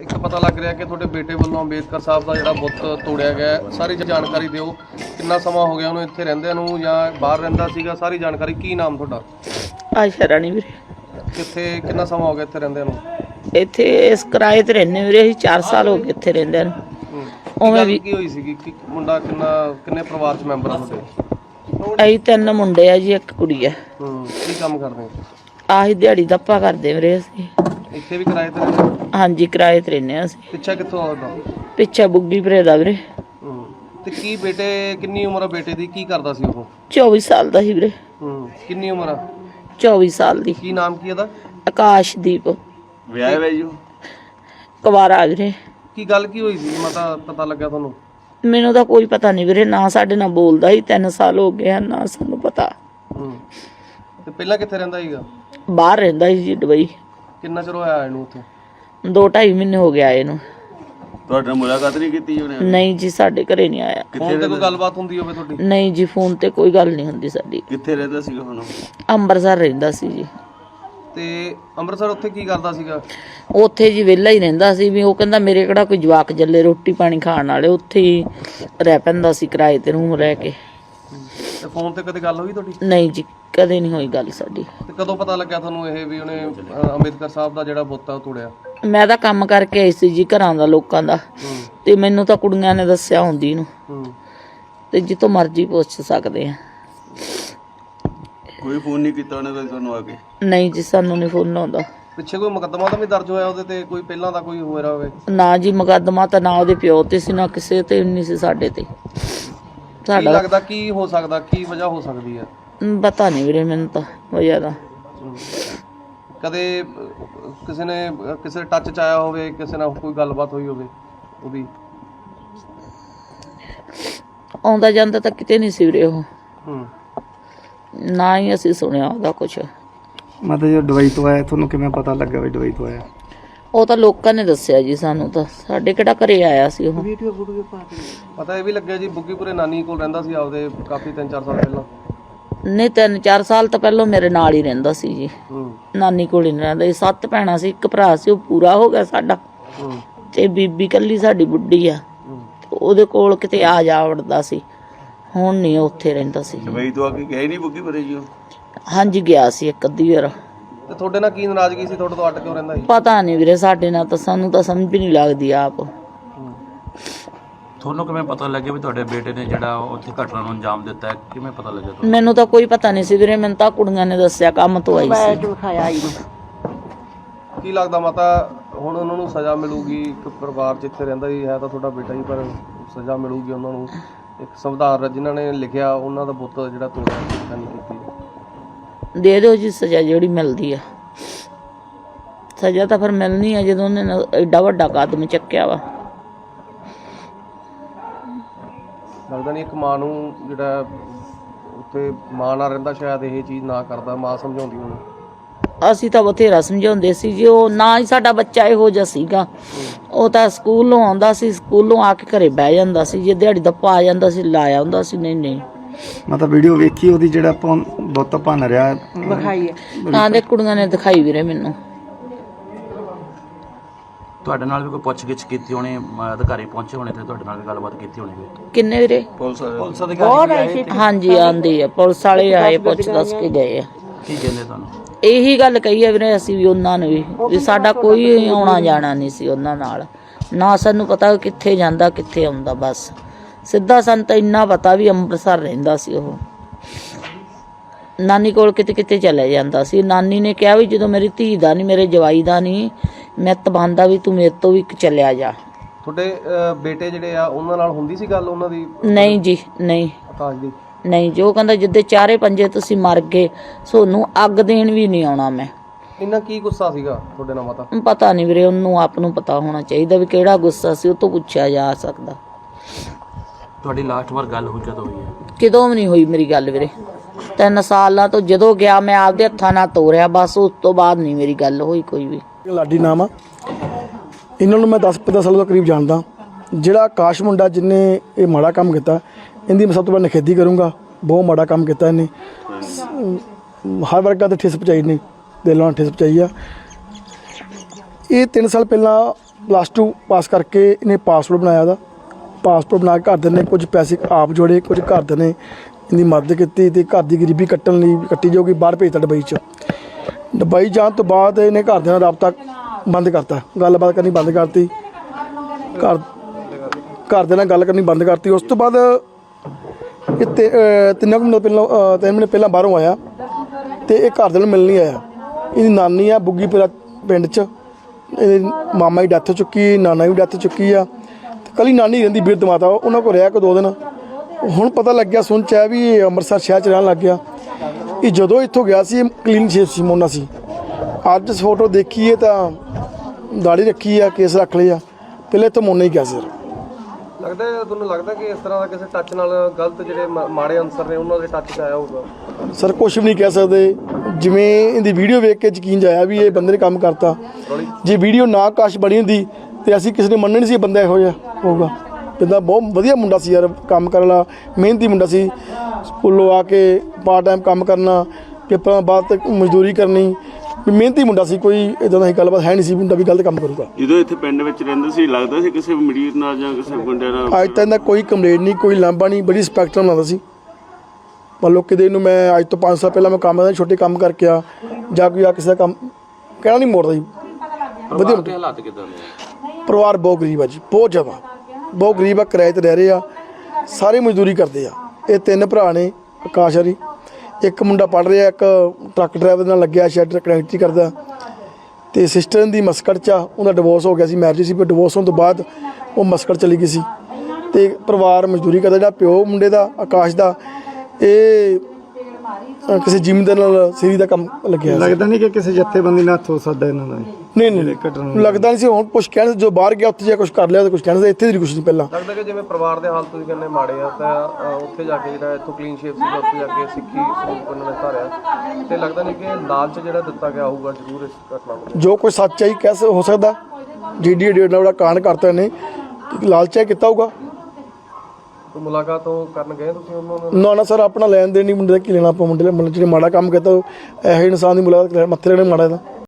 ਇੱਕ ਪਤਾ ਲੱਗ ਰਿਹਾ ਕਿ ਤੁਹਾਡੇ ਬੇਟੇ ਵੱਲੋਂ ਅੰਬੇਦਕਰ ਸਾਹਿਬ ਦਾ ਜਿਹੜਾ ਬੁੱਤ ਤੋੜਿਆ ਗਿਆ ਹੈ। ਸਾਰੀ ਜਾਣਕਾਰੀ ਦਿਓ। ਕਿੰਨਾ ਸਮਾਂ ਹੋ ਗਿਆ ਉਹਨੂੰ ਇੱਥੇ ਰਹਿੰਦਿਆਂ ਨੂੰ ਜਾਂ ਬਾਹਰ ਰਹਿੰਦਾ ਸੀਗਾ? ਸਾਰੀ ਜਾਣਕਾਰੀ। ਕੀ ਨਾਮ ਤੁਹਾਡਾ? ਆਸ਼ਾ ਰਾਣੀ ਵੀਰੇ। ਕਿੱਥੇ ਕਿੰਨਾ ਸਮਾਂ ਹੋ ਗਿਆ ਇੱਥੇ ਰਹਿੰਦਿਆਂ ਨੂੰ? ਇੱਥੇ ਇਸ ਕਿਰਾਏ ਤੇ ਰਹਿੰਦੇ ਵੀਰੇ ਅਸੀਂ। 4 ਸਾਲ ਹੋ ਗਏ ਇੱਥੇ ਰਹਿੰਦੇ ਨੂੰ। ਹੂੰ। ਉਵੇਂ ਗੱਲ ਵੀ ਕੀ ਹੋਈ ਸੀਗੀ? ਕਿ ਮੁੰਡਾ ਕਿੰਨਾ ਕਿੰਨੇ ਪਰਿਵਾਰ ਚ ਮੈਂਬਰ ਆ ਤੁਹਾਡੇ? ਅਸੀਂ ਤਿੰਨ ਮੁੰਡੇ ਆ ਜੀ ਇੱਕ ਕੁੜੀ ਆ। ਹੂੰ ਕੀ ਕੰਮ ਕਰਦੇ ਆਹੀ ਦਿਹਾੜੀ ਦੱਪਾ ਕਰਦੇ ਵੀਰੇ ਅਸੀਂ। ਇੱਥੇ ਵੀ ਕਿਰਾਏ ਤੇ ਰਹਿੰਦੇ ਹੋ? ਹਾਂਜੀ ਕਿਰਾਏ ਤੇ ਰਹਿੰਦੇ ਆ ਅਸੀਂ। ਪਿੱਛਾ ਕਿੱਥੋਂ ਆਉਂਦਾ ਪਿੱਛੇ ਬੁੱਗੀ ਭਰੇ ਦਾ ਵੀਰੇ। ਹੂੰ। ਤੇ ਕੀ ਬੇਟੇ ਕਿੰਨੀ ਉਮਰ ਆ ਬੇਟੇ ਦੀ? ਕੀ ਕਰਦਾ ਸੀ ਉਹ? 24 ਸਾਲ ਦਾ ਸੀ ਵੀਰੇ। ਹੂੰ ਕਿੰਨੀ ਉਮਰ ਆ? 24 ਸਾਲ ਦੀ। ਕੀ ਨਾਮ ਕੀ ਇਹਦਾ? ਆਕਾਸ਼ਦੀਪ। ਵਿਆਹ ਹੈ ਜੀ ਕੁਵਾਰਾ ਵੀਰੇ। ਕੀ ਗੱਲ ਕੀ ਹੋਈ ਸੀ? ਮਤਾ ਪਤਾ ਲੱਗਾ ਤੁਹਾਨੂੰ। ਮੈਨੂੰ ਤਾਂ ਕੋਈ ਪਤਾ ਨਹੀਂ ਵੀਰੇ ਨਾ ਸਾਡੇ ਨਾਲ ਬੋਲਦਾ ਹੀ 3 ਸਾਲ ਹੋ ਗਏ ਆ ਨਾ ਸਾਨੂੰ ਪਤਾ। ਹੂੰ। ਤੇ ਪਹਿਲਾਂ ਕਿੱਥੇ ਰਹਿੰਦਾ ਸੀਗਾ? ਬਾਹਰ ਰਹਿੰਦਾ ਸੀ ਜੀ ਦੁਬਈ। ਕਿੰਨਾ ਚਿਰ ਹੋਇਆ ਇਹਨੂੰ ਉੱਥੇ? ਦੋ ਢਾਈ ਮਹੀਨੇ ਹੋ ਗਿਆ ਇਹਨੂੰ। ਤੁਹਾਡੇ ਨਾਲ ਮੁਲਾਕਾਤ ਨਹੀਂ ਕੀਤੀ ਉਹਨੇ? ਨਹੀਂ ਜੀ ਸਾਡੇ ਘਰੇ ਨਹੀਂ ਆਇਆ। ਫੋਨ ਤੇ ਕੋਈ ਗੱਲਬਾਤ ਹੁੰਦੀ ਹੋਵੇ ਤੁਹਾਡੀ? ਨਹੀਂ ਜੀ ਫੋਨ ਤੇ ਕੋਈ ਗੱਲ ਨਹੀਂ ਹੁੰਦੀ ਸਾਡੀ। ਕਿੱਥੇ ਰਹਿੰਦਾ ਸੀਗਾ ਹੁਣ ਅੰਮ੍ਰਿਤਸਰ ਰਹਿੰਦਾ ਸੀ ਜੀ। ਤੇ ਅੰਮ੍ਰਿਤਸਰ ਉੱਥੇ ਕੀ ਕਰਦਾ ਸੀਗਾ? ਉੱਥੇ ਜੀ ਵਿਹਲਾ ਹੀ ਰਹਿੰਦਾ ਸੀ ਵੀ ਉਹ ਕਹਿੰਦਾ ਮੇਰੇ ਕਿਹੜਾ ਕੋਈ ਜਵਾਕ ਜੱਲੇ ਰੋਟੀ ਪਾਣੀ ਖਾਣ ਵਾਲੇ ਉੱਥੇ ਹੀ ਰਹਿ ਪੈਂਦਾ ਸੀ ਕਿਰਾਏ ਤੇ ਰੂਮ ਰਹਿ ਕੇ। ਤੇ ਫੋਨ ਤੇ ਕਦੇ ਗੱਲ ਹੋਈ ਤੁਹਾਡੀ? ਨਹੀਂ ਜੀ। ਕਦੇ ਨਹੀਂ ਹੋਈ ਗੱਲ ਸਾਡੀ। ਤੇ ਕਦੋਂ ਪਤਾ ਲੱਗਿਆ ਤੁਹਾਨੂੰ ਇਹ ਵੀ ਉਹਨੇ ਅ, ਅੰਬੇਦਕਰ ਸਾਹਿਬ ਦਾ ਜਿਹੜਾ ਬੁੱਤ ਆ ਉਹ ਤੋੜਿਆ? ਮੈਂ ਤਾਂ ਕੰਮ ਕਰਕੇ ਆਈ ਸੀ ਜੀ ਘਰਾਂ ਦਾ ਲੋਕਾਂ ਦਾ। ਹੂੰ। ਤੇ ਮੈਨੂੰ ਤਾਂ ਕੁੜੀਆਂ ਨੇ ਦੱਸਿਆ ਹੁੰਦੀ ਨੂੰ। ਹੂੰ। ਤੇ ਜਿੱਥੋਂ ਮਰਜ਼ੀ ਪੁੱਛ ਸਕਦੇ ਆ। ਕੋਈ ਫੋਨ ਨਹੀਂ ਕੀਤਾ ਉਹਨੇ ਤੁਹਾਨੂੰ ਆ ਕੇ? ਨਹੀਂ ਜੀ ਸਾਨੂੰ ਨਹੀਂ ਫੋਨ ਆਉਂਦਾ ਪਿੱਛੇ ਕੋਈ ਮੁਕੱਦਮਾ ਤਾਂ ਵੀ ਦਰਜ ਹੋਇਆ ਉਹਦੇ ਤੇ? ਕੋਈ ਪਹਿਲਾਂ ਦਾ ਕੋਈ ਹੋਇਆ ਹੋਵੇ? ਨਾ ਜੀ ਮੁਕੱਦਮਾ ਤਾਂ ਨਾ ਉਹਦੇ ਪਿਓ ਤੇ ਸੀ ਨਾ ਕਿਸੇ ਤੇ ਨਹੀਂ ਸੀ ਸਾਡੇ ਤੇ। ਕੀ ਸਾਡਾ ਲੱਗਦਾ ਕੀ ਹੋ ਸਕਦਾ ਕੀ ਵਜ੍ਹਾ ਹੋ ਸਕਦੀ ਹੈ ਪਤਾ ਨਹੀਂ ਵੀਰੇ ਮੈਨੂੰ ਤਾਂ ਵਜ੍ਹਾ ਦਾ ਹੂੰ। ਕਦੇ ਕਿਸੇ ਨੇ ਕਿਸੇ ਟੱਚ ਚ ਆਇਆ ਹੋਵੇ ਕਿਸੇ ਨਾਲ ਕੋਈ ਗੱਲਬਾਤ ਹੋਈ ਹੋਵੇ ਉਹਦੀ? ਆਉਂਦਾ ਜਾਂਦਾ ਤਾਂ ਕਿਤੇ ਨਹੀਂ ਸੀ ਵੀਰੇ ਉਹ। ਹੂੰ ਨਾ ਹੀ ਅਸੀਂ ਸੁਣਿਆ ਉਹਦਾ ਕੁਝ ਮਤਲਬ ਜੋ ਦੁਬਈ ਤੋਂ ਆਇਆ ਤੁਹਾਨੂੰ ਕਿਵੇਂ ਪਤਾ ਲੱਗਾ ਵੀ ਦੁਬਈ ਤੋਂ ਆਇਆ? ਉਹ ਤਾਂ ਲੋਕਾਂ ਨੇ ਦੱਸਿਆ ਜੀ ਸਾਨੂੰ ਤਾਂ। ਸਾਡੇ ਕਿਹੜਾ ਘਰੇ ਆਇਆ ਸੀ ਉਹ। ਪਤਾ ਇਹ ਵੀ ਲੱਗਿਆ ਜੀ ਬੁੱਗੀਪੁਰੇ ਨਾਨੀ ਕੋਲ ਰਹਿੰਦਾ ਸੀ ਆਪਦੇ ਕਾਫੀ 3-4 ਸਾਲ ਪਹਿਲਾਂ। ਨਹੀਂ ਤਿੰਨ ਚਾਰ ਸਾਲ ਤਾਂ ਪਹਿਲਾਂ ਮੇਰੇ ਨਾਲ ਹੀ ਰਹਿੰਦਾ ਸੀ ਜੀ। ਨਾਨੀ ਕੋਲ ਹੀ ਰਹਿੰਦਾ ਸੀ। ਸੱਤ ਭੈਣਾਂ ਸੀ ਇੱਕ ਭਰਾ ਸੀ ਉਹ ਪੂਰਾ ਹੋ ਗਿਆ ਸਾਡਾ। ਤੇ ਬੀਬੀ ਕੱਲੀ ਸਾਡੀ ਬੁੱਢੀ ਆ। ਉਹਦੇ ਕੋਲ ਕਿਤੇ ਆ ਜਾ ਵੜਦਾ ਸੀ। ਹੁਣ ਨਹੀਂ ਉੱਥੇ ਰਹਿੰਦਾ ਸੀ ਦੁਬਈ ਤੋਂ ਆ ਕੇ ਗਏ ਨਹੀਂ ਬੁੱਗੀ ਭਰੇ ਜੀ? ਹਾਂਜੀ ਗਿਆ ਸੀ ਇੱਕ ਅੱਧੀ ਵਾਰ। ਤੇ ਤੁਹਾਡੇ ਨਾਲ ਕੀ ਨਾਰਾਜ਼ਗੀ ਸੀ? ਤੁਹਾਡੇ ਤੋਂ ਕਿਉਂ ਰਹਿੰਦਾ ਸੀ? ਪਤਾ ਨਹੀਂ ਵੀਰੇ ਸਾਡੇ ਨਾਲ ਤਾਂ ਸਾਨੂੰ ਤਾਂ ਸਮਝ ਵੀ ਨਹੀਂ ਲੱਗਦੀ ਆਪ। ਤੁਹਾਨੂੰ ਕਿਵੇਂ ਪਤਾ ਲੱਗਿਆ ਵੀ ਤੁਹਾਡੇ ਬੇਟੇ ਨੇ ਜਿਹੜਾ ਉੱਥੇ ਘਟਨਾ ਨੂੰ ਅੰਜਾਮ ਦਿੱਤਾ ਹੈ? ਕਿਵੇਂ ਪਤਾ ਲੱਗਿਆ ਤੁਹਾਨੂੰ? ਮੈਨੂੰ ਤਾਂ ਕੋਈ ਪਤਾ ਨਹੀਂ ਸੀ ਵੀਰੇ ਮੈਨੂੰ ਤਾਂ ਕੁੜੀਆਂ ਨੇ ਦੱਸਿਆ ਕੰਮ ਤੋਂ ਆਈ ਸੀ। ਕੀ ਲੱਗਦਾ ਮਾਤਾ ਹੁਣ ਉਹਨਾਂ ਨੂੰ ਸਜ਼ਾ ਮਿਲੂਗੀ? ਇੱਕ ਪਰਿਵਾਰ ਜਿੱਥੇ ਰਹਿੰਦਾ ਹੀ ਹੈ ਤਾਂ ਤੁਹਾਡਾ ਬੇਟਾ ਹੀ ਪਰ ਸਜ਼ਾ ਮਿਲੂਗੀ ਉਹਨਾਂ ਨੂੰ। ਇੱਕ ਸੰਵਿਧਾਨ ਜਿਨ੍ਹਾਂ ਨੇ ਲਿਖਿਆ ਉਹਨਾਂ ਦਾ ਬੁੱਤ ਜਿਹੜਾ ਤੋੜਿਆ ਸਿੱਖਿਆ ਨਹੀਂ ਕੀਤੀ ਦੇ ਦਿਓ ਜੀ ਸਜ਼ਾ ਜਿਹੜੀ ਮਿਲਦੀ ਆ। ਸਜ਼ਾ ਤਾਂ ਫਿਰ ਮਿਲਣੀ ਆ ਜਦੋਂ ਉਹਨੇ ਨਾ ਐਡਾ ਵੱਡਾ ਕਦਮ ਚੱਕਿਆ ਵਾ। ਲੱਗਦਾ ਨਹੀਂ ਇੱਕ ਮਾਂ ਨੂੰ ਜਿਹੜਾ ਉੱਥੇ ਮਾਂ ਨਾਲ ਰਹਿੰਦਾ ਸ਼ਾਇਦ ਇਹ ਚੀਜ਼ ਨਾ ਕਰਦਾ ਮਾਂ ਸਮਝਾਉਂਦੀ ਉਹਨੂੰ ਅਸੀਂ ਤਾਂ ਬਥੇਰਾ ਸਮਝਾਉਂਦੇ ਸੀ ਜੀ ਉਹ ਨਾ ਹੀ ਸਾਡਾ ਬੱਚਾ ਇਹੋ ਜਿਹਾ ਸੀਗਾ। ਉਹ ਤਾਂ ਸਕੂਲੋਂ ਆਉਂਦਾ ਸੀ ਸਕੂਲੋਂ ਆ ਕੇ ਘਰੇ ਬਹਿ ਜਾਂਦਾ ਸੀ ਜੇ ਦਿਹਾੜੀ ਦਾ ਆ ਜਾਂਦਾ ਸੀ ਲਾਇਆ ਹੁੰਦਾ ਸੀ ਨਹੀਂ ਨਹੀਂ। ਮਤਲਬ ਵੀਡੀਓ ਵੇਖੀ ਉਹਦੀ ਜਿਹੜਾ ਆਪਾਂ ਬੁੱਤ ਭੰਨ ਰਿਹਾ। ਤਾਂ ਦੇ ਕੁੜੀਆਂ ਨੇ ਦਿਖਾਈ ਵੀਰੇ ਮੈਨੂੰ। ਤੁਹਾਡੇ ਨਾਲ ਵੀ ਕੋਈ ਪੁੱਛਗਿੱਛ ਕੀਤੀ ਹੋਣੀ ਅਮ, ਅਧਿਕਾਰੀ ਪਹੁੰਚੇ ਹੋਣੇ ਤੇ ਤੁਹਾਡੇ ਨਾਲ ਵੀ ਗੱਲਬਾਤ ਕੀਤੀ ਹੋਣੀ ਵੀ ਕਿੰਨੇ ਵੀਰੇ? ਪੁਲਿਸ ਹਾਂਜੀ ਆਂਦੀ ਆ। ਪੁਲਿਸ ਵਾਲੇ ਆਏ ਪੁੱਛ ਦੱਸ ਕੇ ਗਏ ਆ। ਕੀ ਕਹਿੰਦੇ ਤੁਹਾਨੂੰ? ਇਹੀ ਗੱਲ ਕਹੀ ਆ ਵੀਰੇ ਅਸੀਂ ਵੀ ਉਹਨਾਂ ਨੂੰ ਵੀ ਵੀ ਸਾਡਾ ਕੋਈ ਆਉਣਾ ਜਾਣਾ ਨਹੀਂ ਸੀ ਉਹਨਾਂ ਨਾਲ। ਨਾ ਸਾਨੂੰ ਪਤਾ ਕਿੱਥੇ ਜਾਂਦਾ ਕਿੱਥੇ ਆਉਂਦਾ ਬਸ। ਸਿੱਧਾ ਸਾਨੂੰ ਤਾਂ ਇੰਨਾ ਪਤਾ ਵੀ ਅੰਮ੍ਰਿਤਸਰ ਰਹਿੰਦਾ ਸੀ ਉਹ। ਨਾਨੀ ਕੋਲ ਕਿਤੇ ਕਿਤੇ ਚਲੇ ਜਾਂਦਾ ਸੀ। ਨਾਨੀ ਨੇ ਕਿਹਾ ਵੀ ਜਦੋਂ ਮੇਰੀ ਧੀ ਦਾ ਨਹੀਂ ਮੇਰੇ ਜਵਾਈ ਦਾ ਨਹੀਂ ਮੈਂ ਤਬਾਂਦਾ ਵੀ ਤੂੰ ਮੇਰੇ ਤੋਂ ਵੀ ਚੱਲਿਆ ਜਾ। ਤੁਹਾਡੇ ਬੇਟੇ ਜਿਹੜੇ ਆ ਉਹਨਾਂ ਨਾਲ ਹੁੰਦੀ ਸੀ ਗੱਲ ਉਹਨਾਂ ਦੀ? ਨਹੀਂ ਜੀ ਨਹੀਂ। ਆਕਾਸ਼ ਦੀ ਨਹੀਂ ਜੋ ਕਹਿੰਦਾ ਜਿੱਦੇ ਚਾਰੇ ਪੰਜੇ ਤੁਸੀਂ ਮਰ ਗਏ ਸੋਨੂੰ ਅੱਗ ਦੇਣ ਵੀ ਨਹੀਂ ਆਉਣਾ ਮੈਂ। ਇੰਨਾ ਕੀ ਗੁੱਸਾ ਸੀਗਾ ਤੁਹਾਡੇ ਨਾਲ ਮਾਤਾ? ਪਤਾ ਨਹੀਂ ਵੀਰੇ ਉਹਨੂੰ ਆਪ ਨੂੰ ਪਤਾ ਹੋਣਾ ਚਾਹੀਦਾ ਵੀ ਕਿਹੜਾ ਗੁੱਸਾ ਸੀ ਉਹ ਤੋਂ ਪੁੱਛਿਆ ਜਾ ਸਕਦਾ। ਤੁਹਾਡੀ ਲਾਸਟ ਵਾਰ ਗੱਲ ਹੋਈ ਕਦੋਂ ਹੋਈ ਹੈ? ਕਿਦੋਂ ਵੀ ਨਹੀਂ ਹੋਈ ਮੇਰੀ ਗੱਲ ਵੀਰੇ। ਤਿੰਨ ਸਾਲਾਂ ਤੋਂ ਜਦੋਂ ਗਿਆ ਮੈਂ ਆਪਦੇ ਹੱਥਾਂ ਨਾਲ ਤੋਰਿਆ ਬਸ ਉਸ ਤੋਂ ਬਾਅਦ ਨਹੀਂ ਮੇਰੀ ਗੱਲ ਹੋਈ ਕੋਈ ਵੀ। ਲਾਡੀ ਨਾਮ ਆ। ਇਹਨਾਂ ਨੂੰ ਮੈਂ 10 15 ਸਾਲਾਂ ਤੋਂ ਕਰੀਬ ਜਾਣਦਾ। ਜਿਹੜਾ ਆਕਾਸ਼ ਮੁੰਡਾ ਜਿਹਨੇ ਇਹ ਮਾੜਾ ਕੰਮ ਕੀਤਾ, ਇਹਦੀ ਮੈਂ ਸਭ ਤੋਂ ਵੱਧ ਨਿਖੇਧੀ ਕਰੂੰਗਾ। ਬਹੁਤ ਮਾੜਾ ਕੰਮ ਕੀਤਾ ਇਹਨੇ। ਹਰ ਵਰਗਾ ਤੇ ਠੇਸ ਪਹੁੰਚਾਈ ਨੇ ਦਿਲੋਂ ਠੇਸ ਪਹੁੰਚਾਈ ਆ। ਇਹ 3 ਸਾਲ ਪਹਿਲਾਂ ਪਲੱਸ 2 ਪਾਸ ਕਰਕੇ ਇਹਨੇ ਪਾਸਪੋਰਟ ਬਣਾਇਆ ਦਾ। ਪਾਸਪੋਰਟ ਬਣਾ ਕੇ ਘਰ ਦੇ ਨੇ ਕੁਝ ਪੈਸੇ ਆਪ ਜੋੜੇ, ਕੁਝ ਘਰ ਦੇ ਨੇ। ਇਹਦੀ ਮਦਦ ਕੀਤੀ ਤੇ ਘਰ ਦੀ ਗਰੀਬੀ ਕੱਟਣ ਲਈ ਕੱਟੀ ਜਾਊਗੀ, ਬਾਹਰ ਭੇਜਤਾ ਦੁਬਈ 'ਚ। ਦੁਬਈ ਜਾਣ ਤੋਂ ਬਾਅਦ ਇਹਨੇ ਘਰਦਿਆਂ ਨਾਲ ਰਾਬਤਾ ਬੰਦ ਕਰਤਾ। ਗੱਲਬਾਤ ਕਰਨੀ ਬੰਦ ਕਰਤੀ। ਘਰ ਘਰਦਿਆਂ ਨਾਲ ਗੱਲ ਕਰਨੀ ਬੰਦ ਕਰਤੀ। ਉਸ ਤੋਂ ਬਾਅਦ ਇਹ ਤੇ- ਅਹ, ਤਿੰਨ ਕੁ ਮਹੀਨੇ ਪਹਿਲਾਂ ਤਿੰਨ ਮਹੀਨੇ ਪਹਿਲਾਂ ਬਾਹਰੋਂ ਆਇਆ ਤੇ ਇਹ ਘਰਦਿਆਂ ਦੇ ਨੂੰ ਮਿਲਣ ਨਹੀਂ ਆਇਆ। ਇਹਦੀ ਨਾਨੀ ਆ ਬੁੱਗੀਪੁਰਾ ਪਿੰਡ 'ਚ। ਇਹਦੇ ਮਾਮਾ ਦੀ ਡੈਥ ਹੋ ਚੁੱਕੀ, ਨਾਨਾ ਵੀ ਡੈਥ ਹੋ ਚੁੱਕੀ ਆ। ਤੇ ਕੱਲੀ ਨਾਨੀ ਰਹਿੰਦੀ ਬਿਰਧ ਮਾਤਾ, ਉਹਨਾਂ ਕੋਲ ਰਿਹਾ ਕੋ ਦੋ ਦਿਨ। ਹੁਣ ਪਤਾ ਲੱਗਿਆ ਸੁਣ ਚ ਆਇਆ ਵੀ ਅੰਮ੍ਰਿਤਸਰ ਸ਼ਹਿਰ ਚ ਰਹਿਣ ਲੱਗ ਗਿਆ। ਇਹ ਜਦੋਂ ਇੱਥੋਂ ਗਿਆ ਸੀ ਕਲੀਨ ਸ਼ੇਪ ਸੀ ਮੋਨਾ ਸੀ। ਅੱਜ ਫੋਟੋ ਦੇਖੀਏ ਤਾਂ ਦਾੜੀ ਰੱਖੀ ਆ ਕੇਸ ਰੱਖ ਲਏ ਆ। ਪਹਿਲੇ ਤਾਂ ਮੋਨਾ ਹੀ ਗਿਆ ਸੀ ਲੱਗਦਾ ਹੈ ਤੁਹਾਨੂੰ ਲੱਗਦਾ ਕਿ ਇਸ ਤਰ੍ਹਾਂ ਦਾ ਕਿਸੇ ਟੱਚ ਨਾਲ ਗਲਤ ਜਿਹੜੇ ਮਾ- ਮਾੜੇ ਨੇ ਉਹਨਾਂ ਦੇ ਟੱਚ 'ਚ ਆਇਆ ਹੋਊਗਾ? ਸਰ ਕੁਝ ਵੀ ਨਹੀਂ ਕਹਿ ਸਕਦੇ। ਜਿਵੇਂ ਇਹਦੀ ਵੀਡੀਓ ਵੇਖ ਕੇ ਯਕੀਨ ਜਾਇਆ ਵੀ ਇਹ ਬੰਦੇ ਨੇ ਕੰਮ ਕਰਤਾ। ਜੇ ਵੀਡੀਓ ਨਾ ਕਾਸ਼ ਬਣੀ ਹੁੰਦੀ ਤੇ ਅਸੀਂ ਕਿਸੇ ਨੇ ਮੰਨਣਾ ਨਹੀਂ ਸੀ ਇਹ ਬੰਦਾ ਇਹੋ ਜਿਹਾ ਹੋਊਗਾ। ਬੰਦਾ ਬਹੁਤ ਵਧੀਆ ਮੁੰਡਾ ਸੀ ਯਾਰ ਕੰਮ ਕਰਨ ਵਾਲਾ ਮਿਹਨਤੀ ਮੁੰਡਾ ਸੀ। ਸਕੂਲੋਂ ਆ ਕੇ ਪਾਰਟ ਟਾਈਮ ਕੰਮ ਕਰਨਾ ਪੇਪਰਾਂ ਬਾਅਦ ਤੱਕ ਮਜ਼ਦੂਰੀ ਕਰਨੀ ਵੀ ਮਿਹਨਤੀ ਮੁੰਡਾ ਸੀ ਕੋਈ ਇਦਾਂ ਦੀ ਗੱਲਬਾਤ ਹੈ ਨਹੀਂ ਸੀ ਮੁੰਡਾ ਵੀ ਗਲਤ ਕੰਮ ਕਰੂਗਾ। ਜਦੋਂ ਇੱਥੇ ਪਿੰਡ ਵਿੱਚ ਰਹਿੰਦਾ ਸੀ ਲੱਗਦਾ ਸੀ ਕਿਸੇ ਮਰੀਜ਼ ਨਾਲ ਜਾਂ ਕਿਸੇ ਗੁੰਡੇ ਨਾਲ? ਅੱਜ ਤੱਕ ਦਾ ਕੋਈ ਕੰਪਲੇਂਟ ਨਹੀਂ ਕੋਈ ਲਾਂਭਾ ਨਹੀਂ ਬੜੀ ਸਪੈਕਟ ਬਣਾਉਂਦਾ ਸੀ। ਮੰਨ ਲਓ ਕਿਤੇ ਨੂੰ ਮੈਂ ਅੱਜ ਤੋਂ 5 ਸਾਲ ਪਹਿਲਾਂ ਮੈਂ ਕੰਮ ਕਰਦਾ ਛੋਟੇ ਕੰਮ ਕਰਕੇ ਆ ਜਾਂ ਕੋਈ ਆ ਕਿਸੇ ਦਾ ਕੰਮ ਕਹਿਣਾ ਨਹੀਂ ਮੋੜਦਾ ਜੀ। ਵਧੀਆ ਹਾਲਾਤ ਕਿਦਾਂ ਦੇ ਪਰਿਵਾਰ ਬਹੁਤ ਗਰੀਬ ਆ ਜੀ ਬਹੁਤ ਜ਼ਿਆਦਾ। ਬਹੁਤ ਗਰੀਬ ਆ ਕਿਰਾਏ ਤੇ ਰਹਿ ਰਹੇ ਆ ਸਾਰੇ ਮਜ਼ਦੂਰੀ ਕਰਦੇ ਆ। ਇਹ ਤਿੰਨ ਭਰਾ ਨੇ ਆਕਾਸ਼ ਹਰੀ। ਇੱਕ ਮੁੰਡਾ ਪੜ ਰਿਹਾ ਇੱਕ ਟਰੱਕ ਡਰਾਈਵਰ ਨਾਲ ਲੱਗਿਆ ਸ਼ੈਡ ਕਨੈਕਟਰੀ ਕਰਦਾ। ਤੇ ਸਿਸਟਰ ਦੀ ਮਸਕਟ ਚ ਆ, ਉਹਦਾ ਡਿਵੋਰਸ ਹੋ ਗਿਆ ਸੀ ਮੈਰਿਜ ਸੀ ਪਰ ਡਿਵੋਰਸ ਹੋਣ ਤੋਂ ਬਾਅਦ ਉਹ ਮਸਕਟ ਚਲੀ ਗਈ ਸੀ। ਤੇ ਪਰਿਵਾਰ ਮਜ਼ਦੂਰੀ ਕਰਦਾ ਜਿਹੜਾ ਪਿਓ ਮੁੰਡੇ ਦਾ ਆਕਾਸ਼ ਦਾ ਇਹ ਅ, ਕਿਸੇ ਜ਼ਿਮੀਂਦਾਰ ਨਾਲ ਸੇਰੀ ਦਾ ਕੰਮ ਲੱਗਿਆ ਸੀ। ਲੱਗਦਾ ਨਹੀਂ ਕਿ ਕਿਸੇ ਜੱਥੇਬੰਦੀ ਨਾਲ ਹੱਥ ਹੋ ਸਕਦਾ ਇਹਨਾਂ ਦਾ ਨਹੀਂ ਨਹੀਂ ਨਹੀਂ। ਲੱਗਦਾ ਨਹੀਂ ਸੀ ਹੁਣ ਕੁਝ ਕਹਿਣ ਜੋ ਬਾਹਰ ਗਿਆ ਉੱਥੇ ਜਾ ਕੁਝ ਕਰ ਲਿਆ ਤੇ ਕੁਝ ਕਹਿਣ ਦਾ ਇੱਥੇ ਦੀ ਕੁਝ ਨਹੀਂ ਪਹਿਲਾਂ। ਲੱਗਦਾ ਕਿ ਜਿਵੇਂ ਪਰਿਵਾਰ ਦੇ ਹਾਲ ਤੁਸੀਂ ਕਹਿੰਦੇ ਮਾੜੇ ਆ ਤਾਂ ਅ, ਉੱਥੇ ਜਾ ਕੇ ਜਿਹੜਾ ਇੱਥੋਂ ਕਲੀਨ ਸ਼ੇਪ ਸੀਗਾ ਉੱਥੇ ਜਾ ਕੇ ਸਿੱਖੀ ਸਰੂਪ ਉਹਨਾਂ ਨੇ ਧਾਰਿਆ। ਤੇ ਲੱਗਦਾ ਨਹੀਂ ਕਿ ਲਾਲਚ ਜਿਹੜਾ ਦਿੱਤਾ ਗਿਆ ਹੋਊਗਾ ਜ਼ਰੂਰ ਇਸ ਘਟਨਾ ਨੂੰ। ਜੋ ਕੋਈ ਸੱਚ ਹੈ ਕੈਸੇ ਹੋ ਸਕਦਾ। ਜੀਡੀ ਡੇਟ ਨਾਲ ਬੜਾ ਕਾਂਡ ਕਰਤਾ ਨੇ ਲਾਲਚਾ ਕੀਤਾ ਹੋਊਗਾ। ਕੋਈ ਮੁਲਾਕਾਤ ਉਹ ਕਰਨ ਗਏ ਤੁਸੀਂ ਉਹਨਾਂ ਨਾਲ? ਨਾ ਨਾ ਸਰ, ਆਪਣਾ ਲੈਣ ਦੇਣ ਨਹੀਂ ਮੁੰਡੇ ਦਾ ਕੀ ਲੈਣਾ, ਆਪਾਂ ਮੁੰਡੇ ਦਾ ਮੁੰਡੇ ਜਿਹੜੇ ਮਾੜਾ ਕੰਮ ਕੀਤਾ, ਉਹ ਇਹੋ ਇਨਸਾਨ ਦੀ ਮੁਲਾਕਾਤ ਮੱਥੇ ਲੈਣੇ ਮਾੜਾ ਇਹਦਾ